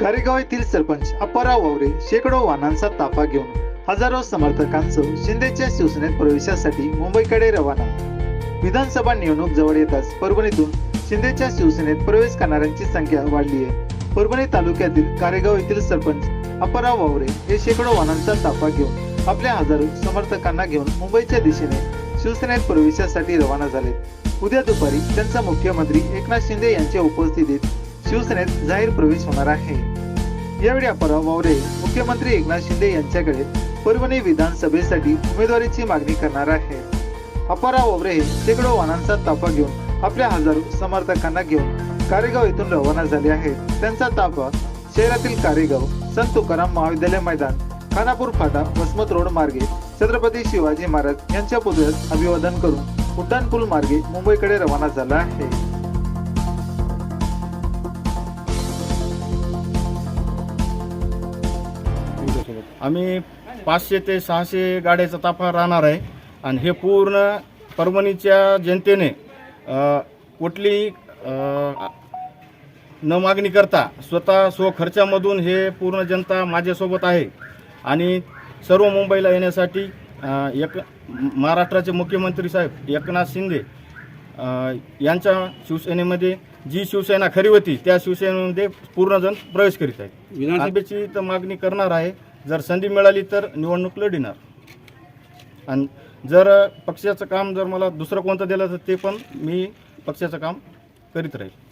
कारेगाव येथील सरपंच अप्पाराव वावरे शेकडो वाहनांचा ताफा घेऊन हजारो समर्थकांसह शिंदेच्या शिवसेनेत प्रवेशासाठी मुंबईकडे रवाना. विधानसभा निवडणूक जवळ येताच परभणीतून शिंदेच्या शिवसेनेत प्रवेश करणाऱ्यांची संख्या वाढली आहे. परभणी तालुक्यातील कारेगाव येथील सरपंच अप्पाराव वावरे हे शेकडो वाहनांचा ताफा घेऊन आपल्या हजारो समर्थकांना घेऊन मुंबईच्या दिशेने शिवसेनेत प्रवेशासाठी रवाना झाले. उद्या दुपारी त्यांचा मुख्यमंत्री एकनाथ शिंदे यांच्या उपस्थितीत शिवसेनेत जाहीर प्रवेश होणार आहे. यावेळी अप्पाराव वावरे मुख्यमंत्री एकनाथ शिंदे यांच्याकडे परभणी विधानसभेसाठी उमेदवारीची मागणी करणार आहे अप्पाराव वावरे हे शेकडो वाहनांचा ताफा घेऊन आपल्या हजारो समर्थकांना घेऊन कारेगाव येथून रवाना झाले आहेत. त्यांचा ताफा शहरातील कारेगाव संत तुकाराम महाविद्यालय मैदान खानापूर फाटा वसमत रोड मार्गे छत्रपती शिवाजी महाराज यांच्या पुतळ्यास अभिवादन करून उड्डाणपूल मार्गे मुंबईकडे रवाना झाला आहे. आम्ही पाचशे ते सहाशे गाड्याचा ताफा राहणार आहे. आणि हे पूर्ण परभणीच्या जनतेने कुठली न मागणी करता स्वतः स्वखर्चामधून हे पूर्ण जनता माझ्यासोबत आहे. आणि सर्व मुंबईला येण्यासाठी एक महाराष्ट्राचे मुख्यमंत्री साहेब एकनाथ शिंदे यांच्या शिवसेनेमध्ये जी शिवसेना खरी होती त्या शिवसेनेमध्ये पूर्णजण प्रवेश करीत आहेत. विधानसभेची तर मागणी करणार आहे. जर संधी मिळाली तर निवडणूक लढणार. आणि जर पक्षाचं काम जर मला दुसरं कोणतं दिलं तर ते पण मी पक्षाचं काम करीत राहील.